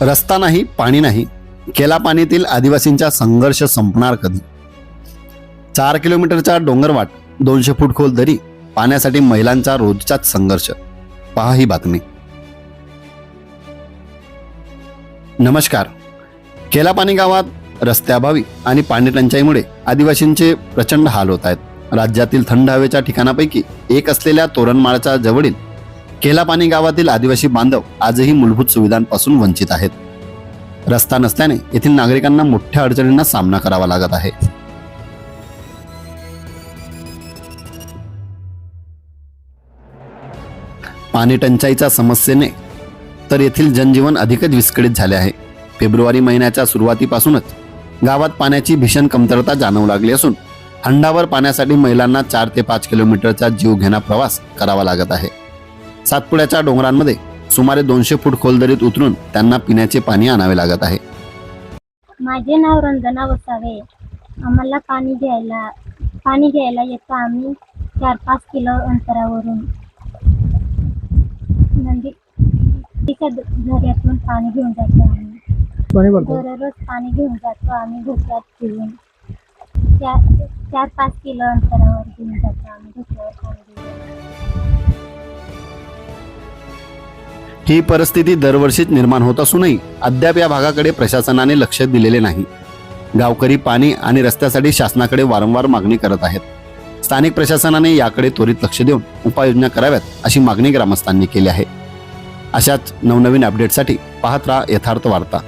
रस्ता नाही पाणी नाही. केला पाणीतील आदिवासींचा संघर्ष संपणार कधी? चार किलोमीटरचा डोंगरवाट दोनशे फूट खोल दरी पाण्यासाठी महिलांचा रोजचाच संघर्ष. पहा ही बातमी. नमस्कार. केलापाणी गावात रस्त्याअभावी आणि पाणी टंचाईमुळे आदिवासींचे प्रचंड हाल होत आहेत. राज्यातील थंड हवेच्या ठिकाणापैकी एक असलेल्या तोरणमाळच्या जवळील केलापाणी गावातील आदिवासी बांधव आजही मूलभूत सुविधांपासून वंचित आहेत. रस्ता नसल्याने येथील नागरिकांना मोठ्या अडचणींना सामना करावा लागत आहे. पाणी टंचाईच्या समस्येने तर येथील जनजीवन अधिकच विस्कळीत झाले आहे. फेब्रुवारी महिन्याच्या सुरुवातीपासूनच गावात पाण्याची भीषण कमतरता जाणवू लागली असून हंडावर पाण्यासाठी महिलांना चार ते पाच किलोमीटरचा जीव घेणा प्रवास करावा लागत आहे. सातपुड्याच्या डोंगरांमध्ये सुमारे दोनशे फूट खोलदरीत उतरून त्यांना पिण्याचे पाणी आणावे लागत आहे. माझे नाव रंजना वसावे. आम्हाला पाणी घ्यायला पाणी घ्यायला येतो आम्ही चार पाच किलो अंतरावरून. नंदी तिच्या झऱ्यातून पाणी घेऊन जातो आम्ही. दररोज पाणी घेऊन जातो आम्ही धुक्यात घेऊन चार चार पाच किलो अंतरावर घेऊन जातो आम्ही धुक्यावर पाणी घेऊन. ही परिस्थिती दरवर्षीच निर्माण होत असूनही अद्याप या भागाकडे प्रशासनाने लक्ष दिलेले नाही. गावकरी पाणी आणि रस्त्यासाठी शासनाकडे वारंवार मागणी करत आहेत. स्थानिक प्रशासनाने याकडे त्वरित लक्ष देऊन उपाययोजना कराव्यात अशी मागणी ग्रामस्थांनी केली आहे. अशाच नवनवीन अपडेटसाठी पाहत राहा यथार्थ वार्ता.